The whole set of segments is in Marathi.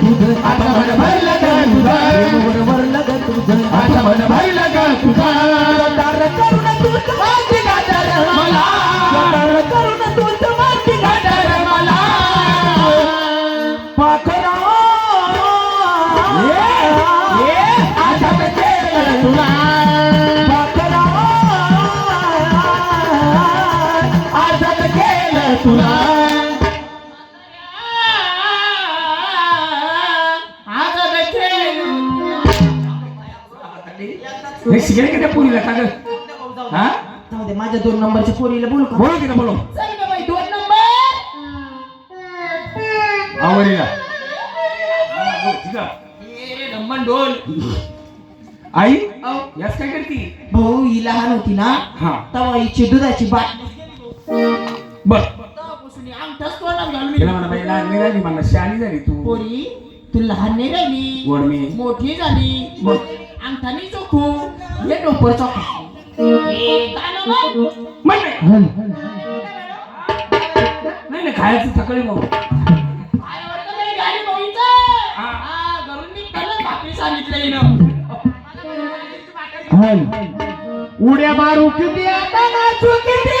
तुझं. आता मन भरलं ग तुझं? वर वरलं ग तुझं आता मन भरलं ग तुझं? दार करून तुझं. माझी गाठर मला. दार करून तुझं. हे शिकले का त्या पुरीला का ग हा जाऊ दे माझ्या दोन नंबरच्या पोरीला बोलू का? बोलो की ना बोलो. चल ग बाई दोन नंबर! आवडीला. डोल आई यास काय करती? भाऊ ही लहान होती ना हा. तेव्हा हिची दुधाची बाटली बर तेव्हापासून ही अंगठाच तोंडात घालून तिला म्हणा बाई लहान नाही राहिली म्हणा शहाणी झाली तू. पोरी तू लहान नाही राहिली. गोड मी. मोठी झाली. मग? अंगठानी चोखू हे नाही नाही खायचं सकाळी मग सांगितलं उड्या मारू किती आता? नाचू किती?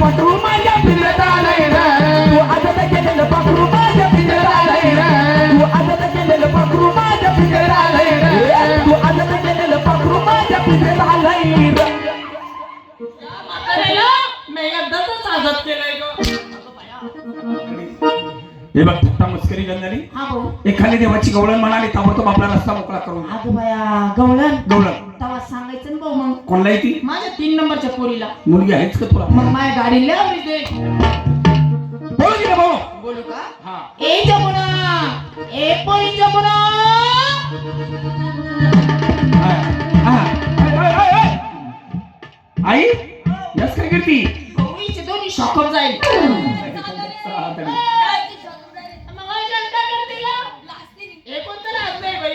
Patruma ya piedra हे बघ थट्टा मस्करी हा भाऊ. एखादी देवाची गवळण म्हणाली ताबडतोब आपला रस्ता मोकळा करून. अगं बाया गवळण? गवळण. तेव्हा सांगायचं ना भाऊ मग. कोणला ती? माझ्या तीन नंबरच्या पोरीला. मुलगी आहेच का तुला? मग माझ्या गाडीला आवडी दे बोल की रे भाऊ. बोलू का? हा. ए जमुना ए पोरी जमुना. हा, हा. ऐ, ऐ, ऐ, ऐ. आई यस काय करती गौरीचे दोन्ही शॉकअप जाईल.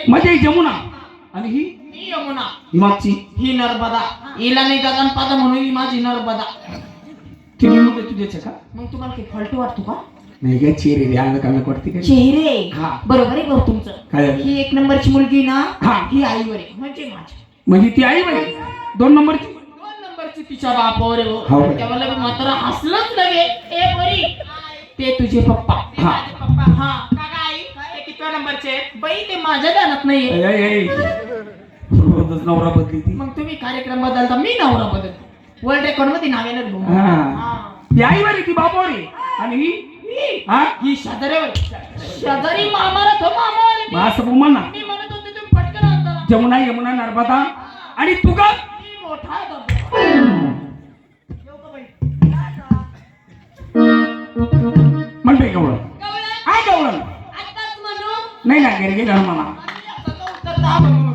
म्हणजे ही जमुना. आणि ही? ही यमुना. ही मागची. ही नर्मदा. हिला नाही गगनपादा म्हणून ही माझी नर्मदा. ती निवडून आहे तुझ्याच्या का? मग तुम्हाला काही फॉल्ट वाटतो का? नाही काय चेहरे रे अंग वाटते काय चेहरे? हा. बरोबर आहे भाऊ तुमचं? काय झालं? ही एक नंबरची मुलगी ना हा. ही आईवर आहे. म्हणजे माझी म्हणजे ती आई बाई दोन नंबरची? दोन नंबरची तिच्या बापावर आहे हो. भाऊ. तेव्हा लगे मात्र हसलंच लगे ए बरी ते तुझे पप्पा. हा. पप्पा. हा. काका आई. नंबरचे बाई ते माझ्या ध्यानात नाहीये. ऐ, ऐ, ऐ. रोजच नवरा बदली ती मग तुम्ही कार्यक्रम बदलता मी नवरा बदलतो. वर्ल्ड रेकॉर्डमध्ये नाव येणार भाऊ. हा. हा. ती ती आणि ही? ही. हा? ही शेजाऱ्यावर शेजारी मामाला तो मामा मग असं बोल ना मी म्हणत होते तुम्ही पटकन आणता जमुना यमुना नर्मदा आणि तू का मी मोठा आहे बाबा. येऊ का बाई? म्हण बाई गवळण गवळण, काय गवळण आत्ताच म्हणू नाही ना घरी गेलं मला आता तो उत्तर दहा म्हणून.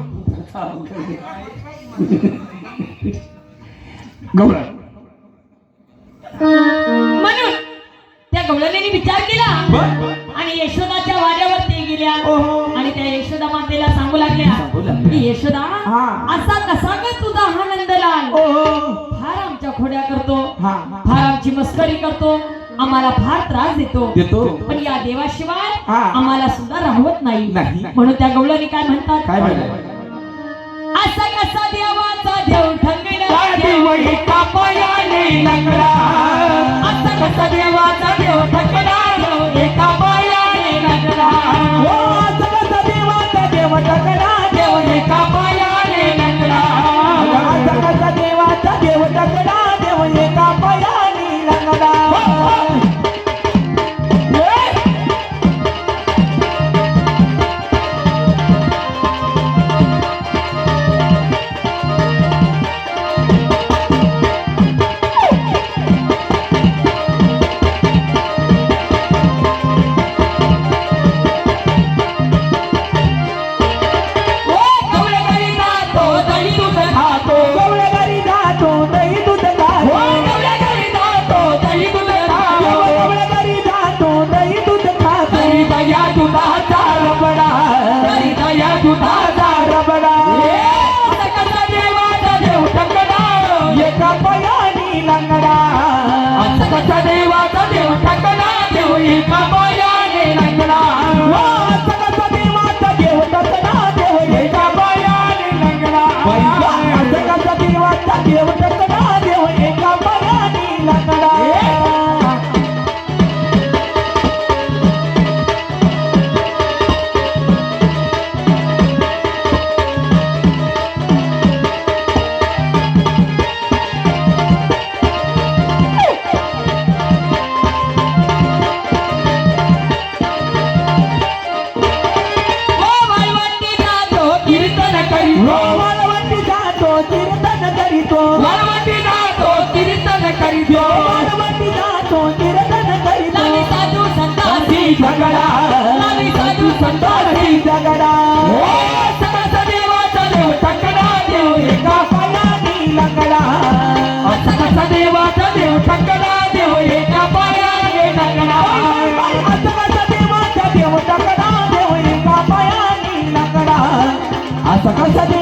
त्या गवळण्याने विचार केला आणि यशोदाच्या वाड्यावर ते गेल्या ओहो. आणि त्या यशोदा मातेला सांगू लागल्या सांगू लागल्या. की यशोदा हा. असा कसा ग तुझा हा नंदलाल ओहो. फार आमच्या खोड्या करतो. फार आमची मस्करी करतो आम्हाला फार त्रास देतो. देतो? पण या देवाशिवाय. आम्हाला सुद्धा राहवत नाही. म्हणून त्या गवळणी काय म्हणतात? काय असा कसा देवाचा देव ठंगडा वही कापायाने लंगडा. असा कसा देव देव टकला देव